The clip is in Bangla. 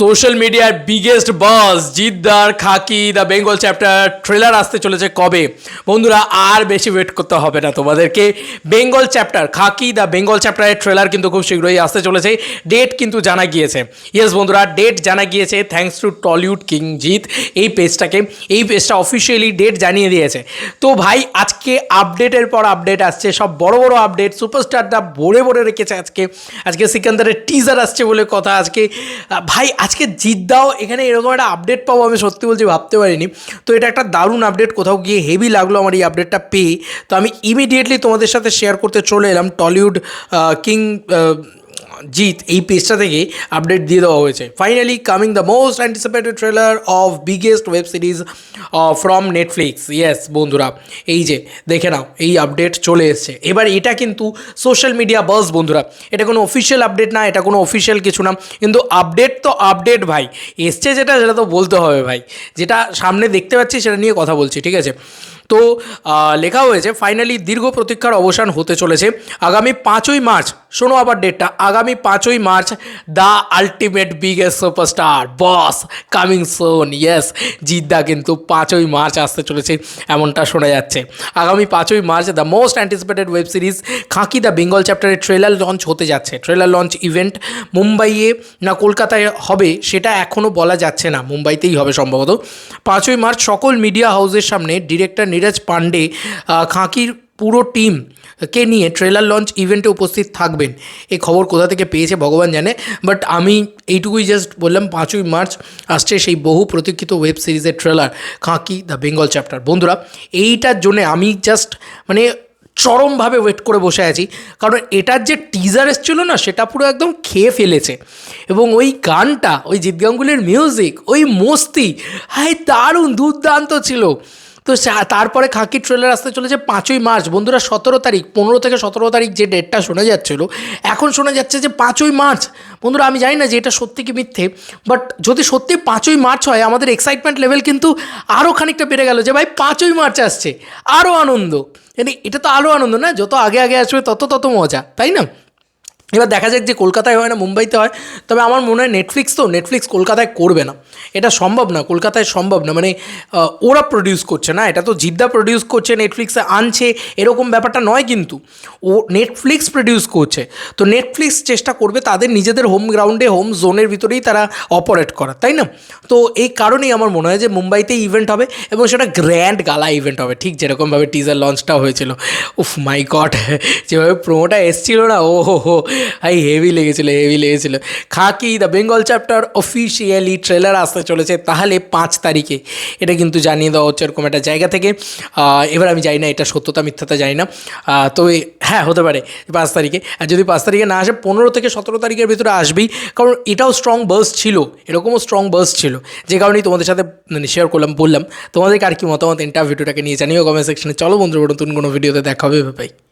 সোশ্যাল মিডিয়ার biggest boss জিদ্দার Khakee the Bengal chapter trailer আসতে চলেছে কবে? বন্ধুরা, আর বেশি ওয়েট করতে হবে না তোমাদেরকে। Bengal chapter Khakee the Bengal চ্যাপ্টারের ট্রেলার কিন্তু খুব শীঘ্রই আসতে চলেছে। ডেট কিন্তু জানা গিয়েছে। ইয়েস বন্ধুরা ডেট জানা গিয়েছে thanks to Tollywood king Jeet এই পেজটাকে এই পেজটা অফিসিয়ালি ডেট জানিয়ে দিয়েছে। তো ভাই, আজকে আপডেটের পর আপডেট আসছে। সব বড় বড় আপডেট সুপারস্টারটা ভরে ভরে রেখেছে আজকে। আজকে সিকান্দারের টিজার আসছে বলে কথা আজকে। ভাই আজকে জিদ্দাও এখানে এরকম একটা আপডেট পাবো, আমি সত্যি বলছি ভাবতে পারিনি। তো এটা একটা দারুণ আপডেট কোথাও গিয়ে হেভি লাগল আমার এই আপডেটটা পেয়ে। তো আমি ইমিডিয়েটলি তোমাদের সাথে শেয়ার করতে চলে এলাম টলিউড কিং জিত এই পেজটা থেকে আপডেট দিয়ে দেওয়া হয়েছে। Finally coming the most anticipated trailer of biggest web series from Netflix yes বন্ধুরা, এই যে, দেখে নাও, এই আপডেট চলে এসছে। এবার এটা কিন্তু সোশ্যাল মিডিয়া বাস বন্ধুরা। এটা কোনো অফিসিয়াল আপডেট না, এটা কোনো অফিসিয়াল কিছু না। কিন্তু আপডেট তো আপডেট ভাই। এসছে যেটা, সেটা তো বলতে হবে, ভাই। যেটা সামনে দেখতে পাচ্ছি, সেটা নিয়ে কথা বলছি, ঠিক আছে? তো লেখা হয়েছে ফাইনালি দীর্ঘ প্রতীক্ষার অবসান হতে চলেছে। আগামী পাঁচই মার্চ, শোনো আবার ডেটটা আগামী পাঁচই March the ultimate biggest superstar boss coming soon yes Jeddah কিন্তু পাঁচই মার্চ আসতে চলেছে, এমনটা শোনা যাচ্ছে। আগামী পাঁচই March the most anticipated web series Khaki the Bengal চ্যাপ্টারের ট্রেলার লঞ্চ হতে যাচ্ছে। ট্রেলার লঞ্চ ইভেন্ট মুম্বাইয়ে না কলকাতায় হবে, সেটা এখনও বলা যাচ্ছে না, মুম্বাইতেই হবে সম্ভবত। পাঁচই মার্চ সকল মিডিয়া হাউসের সামনে ডিরেক্টর নীরজ পান্ডে আহ, খাঁকির পুরো টিম কে নিয়ে ট্রেলার লঞ্চ ইভেন্টে উপস্থিত থাকবেন। এই খবর কোথা থেকে পেয়েছে ভগবান জানে। বাট আমি এইটুকুই জাস্ট বললাম পাঁচই মার্চ আসছে সেই বহু প্রতীক্ষিত ওয়েব সিরিজের trailer Khaki the Bengal chapter বন্ধুরা এইটার জন্য আমি জাস্ট মানে চরমভাবে ওয়েট করে বসে আছি। কারণ এটার যে টিজার এসেছিল না সেটা পুরো একদম খেয়ে ফেলেছে। এবং ওই গানটা ওই জিৎ গাঙ্গুলির মিউজিক ওই মস্তি হাই দারুণ দুর্দান্ত ছিল। তো তারপরে খাকির ট্রেলার আসতে চলেছে পাঁচই মার্চ। বন্ধুরা, সতেরো তারিখ, পনেরো থেকে সতেরো তারিখ যে ডেটটা শোনা যাচ্ছিল, এখন শোনা যাচ্ছে যে পাঁচই মার্চ। বন্ধুরা, আমি জানি না যে এটা সত্যি কি মিথ্যে বাট যদি সত্যি পাঁচই মার্চ হয়, আমাদের এক্সাইটমেন্ট লেভেল কিন্তু আরও খানিকটা বেড়ে গেল যে ভাই পাঁচই মার্চ আসছে। আরও আনন্দ। মানে এটা তো আরও আনন্দ না, যত আগে আগে আসবে তত তত মজা, তাই না? এবার দেখা যাক যে কলকাতায় হয় না, মুম্বাইতে হয়। তবে আমার মনে হয় নেটফ্লিক্স তো নেটফ্লিক্স কলকাতায় করবে না। এটা সম্ভব না, কলকাতায় সম্ভব না। মানে ওরা প্রডিউস করছে না। এটা তো জিদ্দা প্রডিউস করছে নেটফ্লিক্সে আনছে, এরকম ব্যাপারটা নয় কিন্তু। ও নেটফ্লিক্স প্রডিউস করছে। তো নেটফ্লিক্স চেষ্টা করবে তাদের নিজেদের হোম গ্রাউন্ডে হোম জোনের ভিতরেই তারা অপারেট করার, তাই না? তো এই কারণেই আমার মনে হয় যে মুম্বাইতেই ইভেন্ট হবে এবং সেটা গ্র্যান্ড গালা ইভেন্ট হবে। ঠিক যেরকমভাবে টিজার লঞ্চটা হয়েছিল। উফ মাই গড যেভাবে প্রোমোটা এসছিল না ও হো হো হাই হেভি লেগেছিলো হেভি লেগেছিলো Khaki the Bengal chapter officially trailer আসতে চলেছে তাহলে পাঁচ তারিখে এটা কিন্তু জানিয়ে দেওয়া হচ্ছে এরকম একটা জায়গা থেকে এবার আমি জানি না এটা সত্যতা মিথ্যাতা জানি না তবে হ্যাঁ হতে পারে পাঁচ তারিখে আর যদি পাঁচ তারিখে না আসে পনেরো থেকে সতেরো তারিখের ভিতরে আসবেই কারণ এটাও স্ট্রং বার্স ছিল এরকমও স্ট্রং বার্স ছিল যে কারণেই তোমাদের সাথে মানে শেয়ার করলাম বললাম তোমাদেরকে আর কি মতামত ইন্টার ভিডিওটাকে নিয়ে জানিও কমেন্ট সেকশনে চলো বন্ধু নতুন কোনো ভিডিওতে দেখা হবে ভাই